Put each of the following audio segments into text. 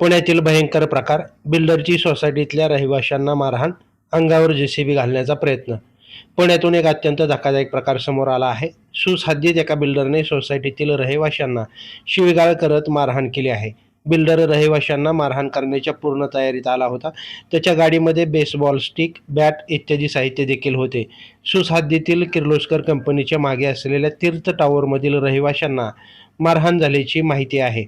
पुण्यातील भयंकर प्रकार बिल्डरची सोसायटीतल्या रहिवाशांना मारहाण अंगावर जेसीबी घालण्याचा प्रयत्न. पुण्यातून एक अत्यंत धक्कादायक प्रकार समोर आला आहे. सुसाध्यत एका बिल्डरने सोसायटीतील रहिवाशांना शिवीगाळ करत मारहाण केली आहे. बिल्डर रहिवाशांना मारहाण करण्याच्या पूर्ण तयारीत आला होता. त्याच्या गाडीमध्ये बेसबॉल स्टिक बॅट इत्यादी साहित्य देखील होते. सुसाध्यतील किर्लोस्कर कंपनीच्या मागे असलेल्या तीर्थ टॉवरमधील रहिवाशांना मारहाण झाल्याची माहिती आहे.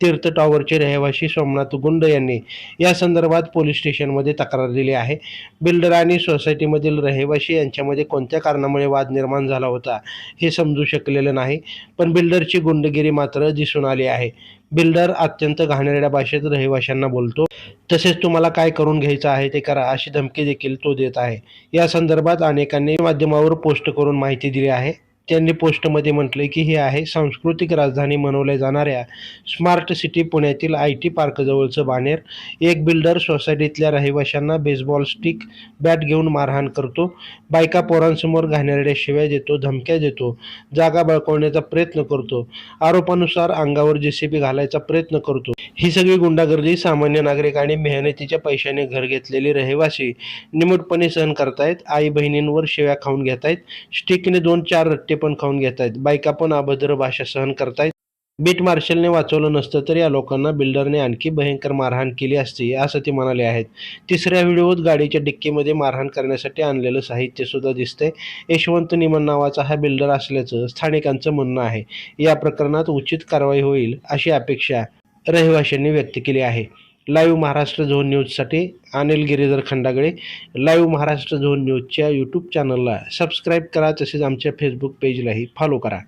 तीर्थ टॉवरचे रहिवाशी सोमनाथ गुंड यांनी या संदर्भात पोलीस स्टेशनमध्ये तक्रार दिली आहे. बिल्डर आणि सोसायटीमधील रहिवाशी यांच्यामध्ये कोणत्या कारणामुळे वाद निर्माण झाला होता हे समजू शकलेलं नाही पण बिल्डरची गुंडगिरी मात्र दिसून आली आहे. बिल्डर अत्यंत घाणेरड्या भाषेत रहिवाशांना बोलतो तसेच तुम्हाला काय करून घ्यायचं आहे ते करा अशी धमकी देखील तो देत आहे. या संदर्भात अनेकांनी माध्यमावर पोस्ट करून माहिती दिली आहे. त्यांनी पोस्टमध्ये म्हटले की हे आहे सांस्कृतिक राजधानी म्हणवल्या जाणाऱ्या स्मार्ट सिटी पुण्यातील आय टी पार्कजवळचं बानेर एक बिल्डर सोसायटीतल्या रहिवाशांना बेसबॉल स्टिक बॅट घेऊन मारहाण करतो. बायका पोरांसमोर घाणेरड्या शिव्या देतो धमक्या देतो जागा बळकवण्याचा प्रयत्न करतो. आरोपानुसार अंगावर जेसीबी घालायचा प्रयत्न करतो. ही सगळी गुंडागर्दी सामान्य नागरिक आणि मेहनतीच्या पैशाने घर घेतलेले रहिवासी निमूटपणे सहन करतायत. आई बहिणींवर शिव्या खाऊन घेतायत. स्टिकने दोन चार रट्टे पण खाऊन घेतायत. बायका पण अभद्र भाषा सहन करतायत. बीट मार्शलने वाचवलं नसतं तर या लोकांना बिल्डरने आणखी भयंकर मारहाण केली असती असं ते म्हणाले आहेत. तिसऱ्या व्हिडिओत गाडीच्या डिक्कीमध्ये मारहाण करण्यासाठी आणलेलं साहित्य सुद्धा दिसतंय. यशवंत निमन नावाचा हा बिल्डर असल्याचं स्थानिकांचं म्हणणं आहे. या प्रकरणात उचित कारवाई होईल अशी अपेक्षा रहिवाशांनी व्यक्त केली आहे. लाईव्ह महाराष्ट्र झोन न्यूजसाठी अनिल गिरीधर खंडागळे. लाईव्ह महाराष्ट्र झोन न्यूजच्या यूट्यूब चॅनलला सबस्क्राईब करा. तसेच आमच्या फेसबुक पेजलाही फॉलो करा.